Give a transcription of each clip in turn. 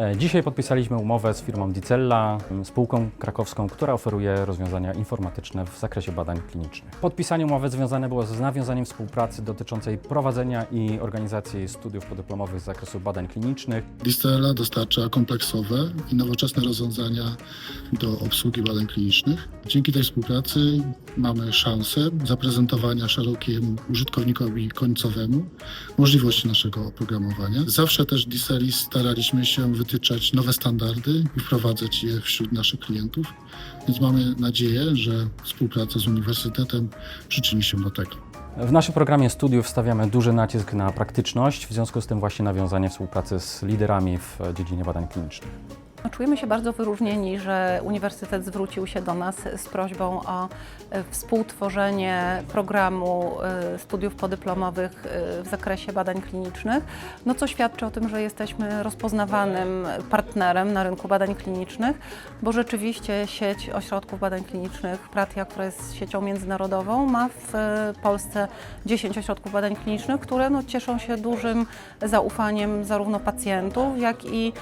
E, Dzisiaj podpisaliśmy umowę z firmą Dicella, spółką krakowską, która oferuje rozwiązania informatyczne w zakresie badań klinicznych. Podpisanie umowy związane było z nawiązaniem współpracy dotyczącej prowadzenia i organizacji studiów podyplomowych z zakresu badań klinicznych. Distella dostarcza kompleksowe i nowoczesne rozwiązania do obsługi badań klinicznych. Dzięki tej współpracy mamy szansę zaprezentowania szerokiemu użytkownikowi końcowemu możliwości naszego oprogramowania. Zawsze też Distelli staraliśmy się wytyczać nowe standardy i wprowadzać je wśród naszych klientów, więc mamy nadzieję, że współpraca z uniwersytetem przyczyni się do tego. W naszym programie studiów stawiamy duży nacisk na praktyczność, w związku z tym właśnie nawiązanie współpracy z liderami w dziedzinie badań klinicznych. No, Czujemy się bardzo wyróżnieni, że Uniwersytet zwrócił się do nas z prośbą o e, współtworzenie programu e, studiów podyplomowych e, w zakresie badań klinicznych, no co świadczy o tym, że jesteśmy rozpoznawanym partnerem na rynku badań klinicznych, bo rzeczywiście sieć ośrodków badań klinicznych Pratia, która jest siecią międzynarodową, ma w Polsce 10 ośrodków badań klinicznych, które no, cieszą się dużym zaufaniem zarówno pacjentów, jak i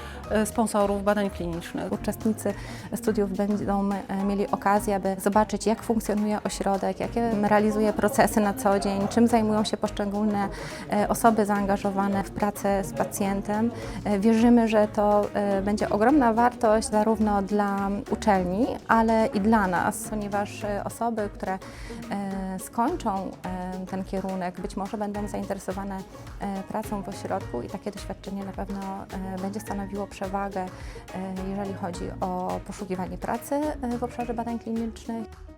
sponsorów badań klinicznych. Uczestnicy studiów będą e, mieli okazję, aby zobaczyć, jak funkcjonuje ośrodek, jakie realizuje procesy na co dzień, czym zajmują się poszczególne e, osoby zaangażowane w pracę z pacjentem. E, Wierzymy, że to będzie ogromna wartość zarówno dla uczelni, ale i dla nas, ponieważ osoby, które skończą ten kierunek, być może będą zainteresowane pracą w ośrodku i takie doświadczenie na pewno będzie stanowiło przewagę, jeżeli chodzi o poszukiwanie pracy e, w obszarze badań klinicznych.